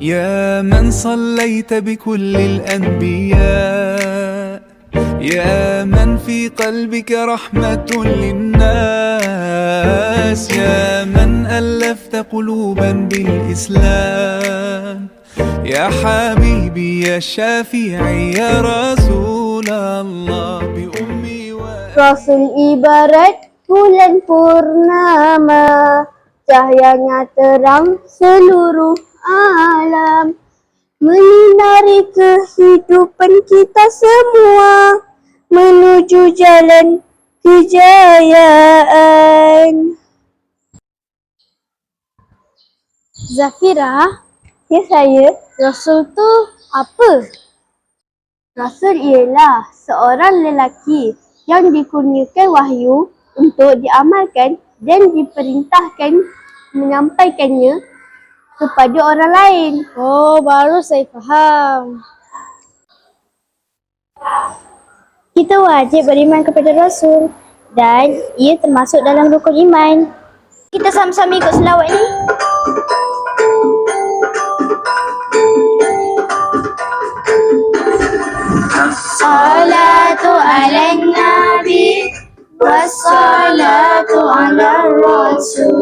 يا من صليت بكل الأنبياء يا من في قلبك رحمة للناس يا من ألفت قلوبا بالإسلام. يا حبيبي يا شافعي يا رسول الله بأمي وأبي Rasul ibarat bulan purnama. Cahayanya terang seluruh alam. Menyinari kehidupan kita semua Menuju jalan kejayaan. Zafira? Ya saya. Rasul tu apa? Rasul ialah seorang lelaki yang dikurniakan wahyu untuk diamalkan dan diperintahkan menyampaikannya kepada orang lain. Oh, baru saya faham. Kita wajib beriman kepada Rasul dan ia termasuk dalam rukun iman. Kita sama-sama ikut selawat ni. الصلاة على النبي والصلاة ala rasul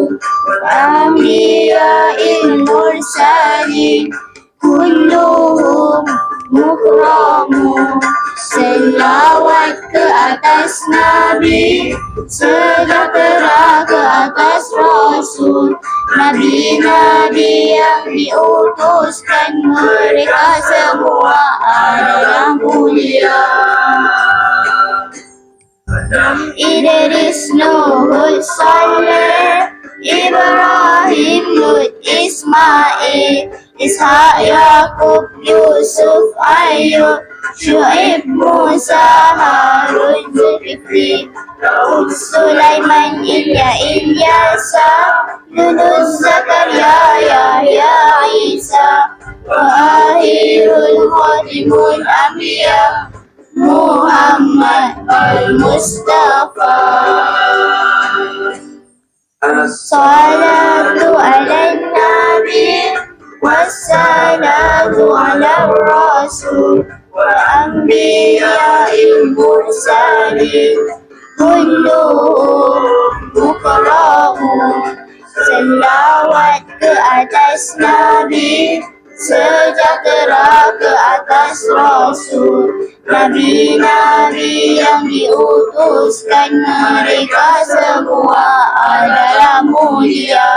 أنبياء المرسلين كلهم مكرمون selawat ke atas Nabi Sejahtera ke atas Rasul Nabi-Nabi yang diutuskan Mereka semua adalah mulia Idris Nuhul Saleh Ibrahim Lut Ismail Ishak Yaakob Yusuf Ayub Syuaib Musa Harun Zulkifli Daud Sulaiman Ilya Ilyasa Yunus Zakaria Yahya Isa Wa akhirul khatimul anbiya Muhammad ala nabi Wassalatu ala rasul Wa mursalin Kulluhum mukramun Selawat ke atas Nabi Sejahtera ke atas Rasul Nabi-Nabi yang diutuskan Mereka semua adalah mulia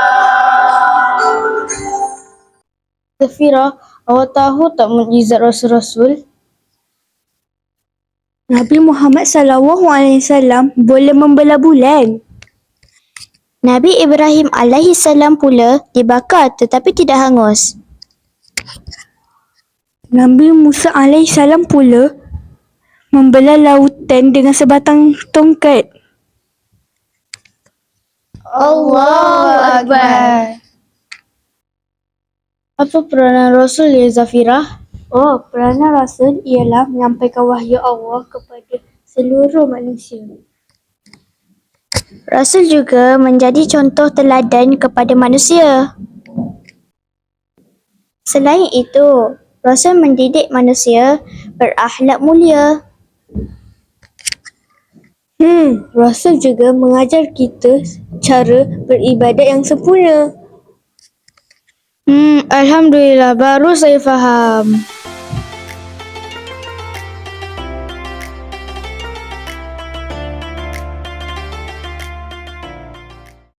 Zafira, awak tahu tak mukjizat Rasul-Rasul? Nabi Muhammad sallallahu alaihi wasallam boleh membelah bulan. Nabi Ibrahim alaihi salam pula dibakar tetapi tidak hangus. Nabi Musa alaihi salam pula membelah lautan dengan sebatang tongkat. Allahu Akbar. Apa peranan Rasul ya Zafira? Oh, peranan Rasul ialah menyampaikan wahyu Allah kepada seluruh manusia. Rasul juga menjadi contoh teladan kepada manusia. Selain itu, Rasul mendidik manusia berakhlak mulia. Hmm, Rasul juga mengajar kita cara beribadat yang sempurna. Hmm, Alhamdulillah baru saya faham.